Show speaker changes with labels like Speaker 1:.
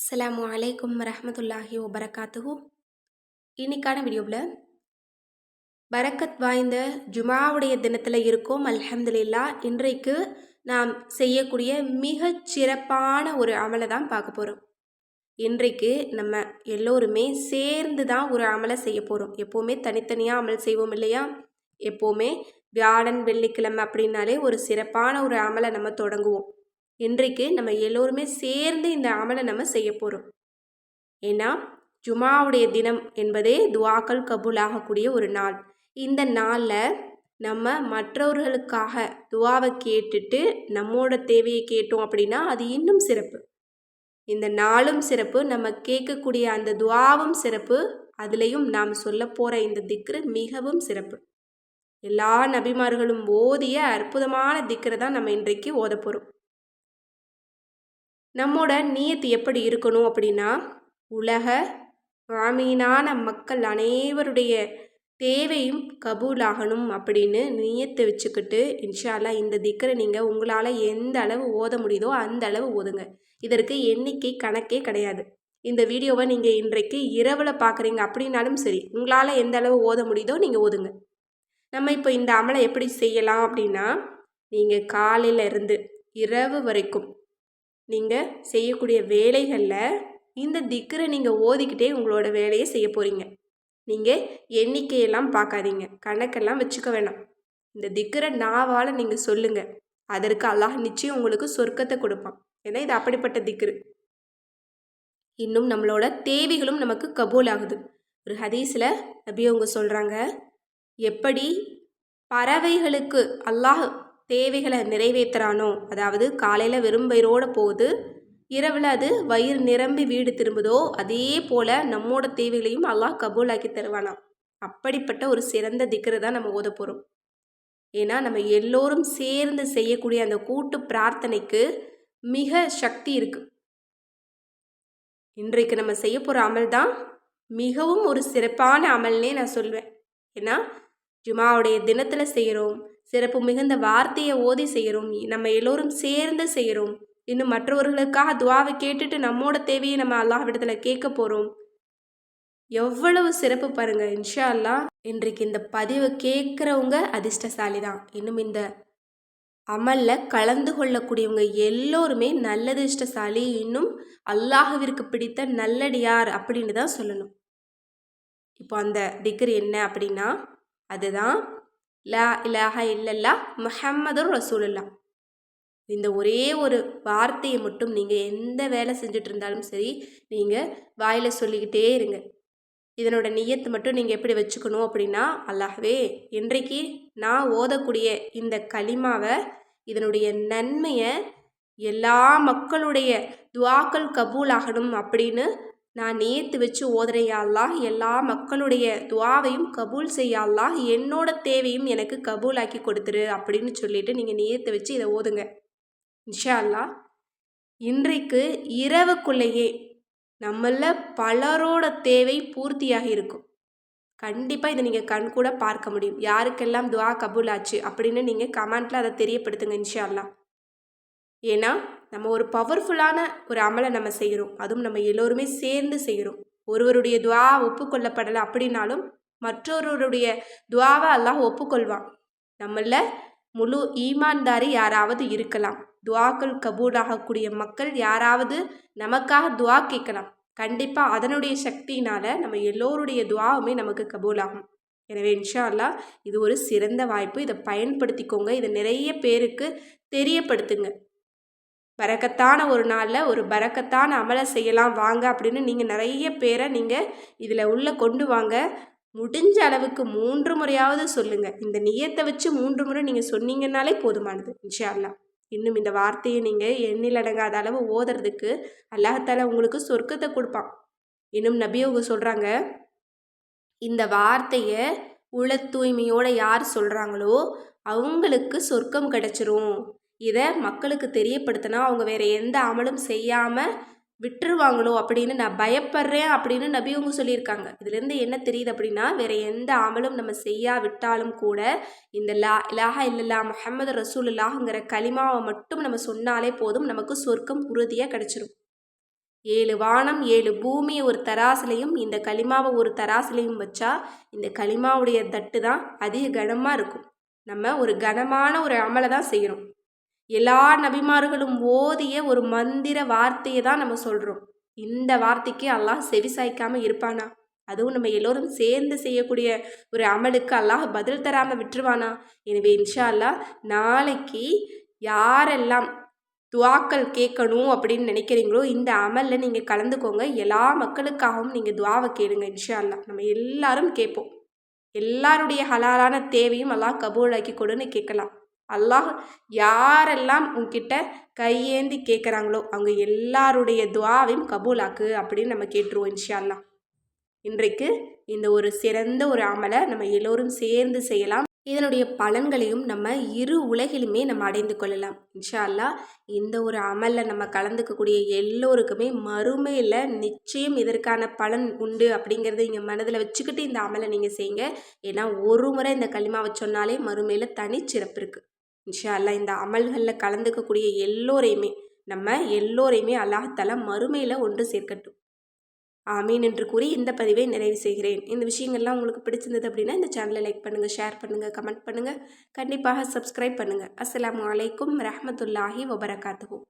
Speaker 1: அஸ்லாமு அலைக்கும் வரஹ்மத்துல்லாஹி வபரகாத்துஹு. இன்னைக்கான வீடியோவில் பரக்கத் வாய்ந்த ஜுமாவுடைய தினத்தில் இருக்கோம் அல்ஹம்துலில்லா. இன்றைக்கு நாம் செய்யக்கூடிய மிகச் சிறப்பான ஒரு அமலை தான் பார்க்க போகிறோம் இன்றைக்கு நம்ம எல்லோருமே சேர்ந்து தான் ஒரு அமலை செய்ய போகிறோம் எப்போவுமே தனித்தனியாக அமல் செய்வோம் இல்லையா? எப்போவுமே வியாழன் வெள்ளிக்கிழமை அப்படின்னாலே ஒரு சிறப்பான ஒரு அமலை நம்ம தொடங்குவோம். இன்றைக்கு நம்ம எல்லோருமே சேர்ந்து இந்த அமலை நம்ம செய்ய போகிறோம் ஏன்னா ஜுமாவுடைய தினம் என்பதே துவாக்கள் கபூலாகக்கூடிய ஒரு நாள். இந்த நாளில் நம்ம மற்றவர்களுக்காக துவாவை கேட்டுட்டு நம்மோட தேவையை கேட்டோம் அப்படின்னா அது இன்னும் சிறப்பு. இந்த நாளும் சிறப்பு நம்ம கேட்கக்கூடிய அந்த துவாவும் சிறப்பு அதுலேயும் நாம் சொல்ல போகிற இந்த திக்ரு மிகவும் சிறப்பு. எல்லா நபிமார்களும் ஓதிய அற்புதமான திக்ரை தான் நம்ம இன்றைக்கு ஓத போகிறோம் நம்மோட நீயத்து எப்படி இருக்கணும் அப்படின்னா உலக ஆமீனான மக்கள் அனைவருடைய தேவையும் கபூலாகணும் அப்படின்னு நீயத்தை வச்சுக்கிட்டு இன்ஷால்லா இந்த திக்கரை நீங்கள் உங்களால் எந்த அளவு ஓத முடியுதோ அந்த அளவு ஓதுங்க. இதற்கு எண்ணிக்கை கணக்கே கிடையாது. இந்த வீடியோவை நீங்கள் இன்றைக்கு இரவில் பார்க்குறீங்க அப்படின்னாலும் சரி உங்களால் எந்த அளவு ஓத முடியுதோ நீங்கள் ஓதுங்க. நம்ம இப்போ இந்த அமலை எப்படி செய்யலாம் அப்படின்னா நீங்கள் காலையில இருந்து இரவு வரைக்கும் நீங்கள் செய்யக்கூடிய வேலைகளில் இந்த திக்கரை நீங்கள் ஓதிக்கிட்டே உங்களோட வேலையை செய்ய போகிறீங்க நீங்கள் எண்ணிக்கையெல்லாம் பார்க்காதீங்க கணக்கெல்லாம் வச்சுக்க வேணாம். இந்த திக்கரை நாவால் நீங்கள் சொல்லுங்கள் அதற்கு அல்லாஹ் நிச்சயம் உங்களுக்கு சொர்க்கத்தை கொடுப்பான். ஏன்னா இது அப்படிப்பட்ட திக்ரு. இன்னும் நம்மளோட தேவைகளும் நமக்கு கபூல் ஆகுது ஒரு ஹதீஸில் நபி அவங்க சொல்கிறாங்க எப்படி பறவைகளுக்கு அல்லாஹ் தேவைகளை நிறைவேற்றுறானோ அதாவது காலையில் வெறும் வயிறோடு போகுது இரவில் அது வயிறு நிரம்பி வீடு திரும்புதோ அதே போல் நம்மோட தேவைகளையும் அல்லாஹ் கபூலாக்கி தருவானாம். அப்படிப்பட்ட ஒரு சிறந்த திக்கரை தான் நம்ம ஓத போகிறோம் ஏன்னா நம்ம எல்லோரும் சேர்ந்து செய்யக்கூடிய அந்த கூட்டு பிரார்த்தனைக்கு மிக சக்தி இருக்குது இன்றைக்கு நம்ம செய்ய போகிற அமல் தான் மிகவும் ஒரு சிறப்பான அமல்னே நான் சொல்வேன். ஏன்னா ஜுமாவுடைய தினத்தில் செய்கிறோம் சிறப்பு மிகுந்த வார்த்தையை ஓதி செய்கிறோம் நம்ம எல்லோரும் சேர்ந்து செய்கிறோம் இன்னும் மற்றவர்களுக்காக துவாவை கேட்டுட்டு நம்மோட தேவையை நம்ம அல்லாஹ்விடத்துல கேட்க போகிறோம் எவ்வளவு சிறப்பு பாருங்க. இன்ஷா அல்லா இன்றைக்கு இந்த பதிவை கேட்குறவங்க அதிர்ஷ்டசாலி தான் இன்னும் இந்த அமலில் கலந்து கொள்ளக்கூடியவங்க எல்லோருமே நல்லதிர்ஷ்டசாலி இன்னும் அல்லாஹுவிற்கு பிடித்த நல்லடியார் அப்படின்னு தான் சொல்லணும். இப்போ அந்த டிகிரி என்ன அப்படின்னா அதுதான் லா இலாஹ இல்லல்லா முஹம்மதுர் ரசூலுல்லா இந்த ஒரே ஒரு வார்த்தையை மட்டும் நீங்கள் எந்த வேலை செஞ்சுட்டு இருந்தாலும் சரி நீங்கள் வாயில் சொல்லிக்கிட்டே இருங்க. இதனோட நியத்து மட்டும் நீங்கள் எப்படி வச்சுக்கணும் அப்படின்னா அல்லாஹ்வே இன்றைக்கு நான் ஓதக்கூடிய இந்த களிமாவை இதனுடைய நன்மையை எல்லா மக்களுடைய துவாக்கள் கபூல் ஆகணும் அப்படின்னு நான் நேத்து வச்சு ஓதுறையா எல்லா மக்களுடைய துவாவையும் கபூல் செய்ய என்னோட தேவையும் எனக்கு கபூலாக்கி கொடுத்துரு அப்படின்னு சொல்லிட்டு நீங்கள் நேத்து வச்சு இதை ஓதுங்க. இன்ஷா அல்லாஹ். இன்றைக்கு இரவுக்குள்ளேயே நம்மள பலரோட தேவை பூர்த்தியாக இருக்கும். கண்டிப்பாக இதை நீங்கள் கண் கூட பார்க்க முடியும். யாருக்கெல்லாம் துவா கபூல் ஆச்சு அப்படின்னு நீங்கள் கமெண்ட்டில் அதை தெரியப்படுத்துங்க இன்ஷா அல்லா ஏன்னா நம்ம ஒரு பவர்ஃபுல்லான ஒரு அமலை நம்ம செய்கிறோம். அதுவும் நம்ம எல்லோருமே சேர்ந்து செய்கிறோம். ஒருவருடைய துவா ஒப்புக்கொள்ளப்படலை அப்படின்னாலும் மற்றொருவருடைய துவாவை அல்லாஹ் ஒப்புக்கொள்வான். நம்மள முழு ஈமான்தாரி யாராவது இருக்கலாம். துவாக்கள் கபூலாகக்கூடிய மக்கள் யாராவது நமக்காக துவா கேட்கலாம். கண்டிப்பாக அதனுடைய சக்தியினால் நம்ம எல்லோருடைய துவாவுமே நமக்கு கபூலாகும். எனவே இன்ஷா அல்லா இது ஒரு சிறந்த வாய்ப்பு. இதை பயன்படுத்திக்கோங்க. இதை நிறைய பேருக்கு தெரியப்படுத்துங்க. பறக்கத்தான ஒரு நாளில் ஒரு பறக்கத்தான அமலை செய்யலாம். வாங்க அப்படின்னு நீங்கள் நிறைய பேரை நீங்கள் இதில் உள்ளே கொண்டு வாங்க. முடிஞ்ச அளவுக்கு மூன்று முறையாவது சொல்லுங்கள் இந்த நியத்தை வச்சு மூன்று முறை நீங்கள் சொன்னீங்கன்னாலே போதுமானது இன்ஷா இன்னும் இந்த வார்த்தையை நீங்கள் எண்ணிலடங்காத அளவு ஓதுறதுக்கு அல்லாஹால உங்களுக்கு சொர்க்கத்தை கொடுப்பான். இன்னும் நபியவங்க சொல்கிறாங்க இந்த வார்த்தையை உள தூய்மையோடு யார் சொல்கிறாங்களோ அவங்களுக்கு சொர்க்கம் கிடச்சிரும். இதை மக்களுக்கு தெரியப்படுத்தினா அவங்க வேறு எந்த அமலும் செய்யாமல் விட்டுருவாங்களோ அப்படின்னு நான் பயப்படுறேன் அப்படின்னு நபியவங்க சொல்லியிருக்காங்க. இதுலேருந்து என்ன தெரியுது அப்படின்னா வேறு எந்த அமலும் நம்ம செய்யா விட்டாலும் கூட இந்த லா இலாஹா இல்லல்லா முஹம்மது ரசூலுல்லாஹுங்கிற களிமாவை மட்டும் நம்ம சொன்னாலே போதும் நமக்கு சொர்க்கம் உறுதியாக கிடச்சிரும். ஏழு வானம் ஏழு பூமியை ஒரு தராசுலையும் இந்த களிமாவை ஒரு தராசுலையும் வச்சா இந்த களிமாவுடைய தட்டு தான் அதிக கனமாக இருக்கும். நம்ம ஒரு கனமான ஒரு அமலை தான் செய்கிறோம் எல்லா நபிமார்களும் ஓதிய ஒரு மந்திர வார்த்தையை தான் நம்ம சொல்கிறோம் இந்த வார்த்தைக்கு அல்லாஹ் செவி சாய்க்காமல் இருப்பானா? அதுவும் நம்ம எல்லோரும் சேர்ந்து செய்யக்கூடிய ஒரு அமலுக்கு அல்லாஹ் பதில் தராமல் விட்டுருவானா? எனவே இன்ஷா அல்லாஹ் நாளைக்கு யாரெல்லாம் துவாக்கள் கேட்கணும் அப்படின்னு நினைக்கிறீங்களோ இந்த அமலில் நீங்கள் கலந்துக்கோங்க. எல்லா மக்களுக்காகவும் நீங்கள் துவாவை கேளுங்க இன்ஷா அல்லா நம்ம எல்லாரும் கேட்போம். எல்லாருடைய ஹலாலான தேவையும் அல்லாஹ் கபூலாக்கி கொடுன்னு கேட்கலாம். அல்லாஹ் யாரெல்லாம் உங்ககிட்ட கையேந்தி கேட்குறாங்களோ அவங்க எல்லாருடைய துவாவையும் கபூலாக்கு அப்படின்னு நம்ம கேட்டுருவோம் இன்ஷா இன்றைக்கு இந்த ஒரு சிறந்த ஒரு அமலை நம்ம எல்லோரும் சேர்ந்து செய்யலாம். இதனுடைய பலன்களையும் நம்ம இரு உலகிலுமே நம்ம அடைந்து கொள்ளலாம். இன்ஷா அல்லாஹ் இந்த ஒரு அமலில் நம்ம கலந்துக்கக்கூடிய எல்லோருக்குமே மறுமையில் நிச்சயம் இதற்கான பலன் உண்டு அப்படிங்கிறத நீங்கள் மனதில் வச்சுக்கிட்டு இந்த அமலை நீங்கள் செய்யுங்க. ஏன்னா ஒரு முறை இந்த களிமாவை சொன்னாலே மறுமையில் தனிச்சிறப்பு இருக்குது இன்ஷா அல்லாஹ் இந்த அமல்களில் கலந்துக்கக்கூடிய எல்லோரையுமே நம்ம எல்லோரையுமே அல்லாஹால மறுமையில் ஒன்று சேர்க்கட்டும். ஆமீன் என்று கூறி இந்த பதிவை நிறைவு செய்கிறேன். இந்த விஷயங்கள்லாம் உங்களுக்கு பிடிச்சிருந்தது அப்படின்னா இந்த சேனலை லைக் பண்ணுங்கள் ஷேர் பண்ணுங்கள் கமெண்ட் பண்ணுங்கள் கண்டிப்பாக சப்ஸ்கிரைப் பண்ணுங்கள் அஸ்லாம் வலைக்கம் ரஹமத்துல்லாஹி வபரகாத்துவோம்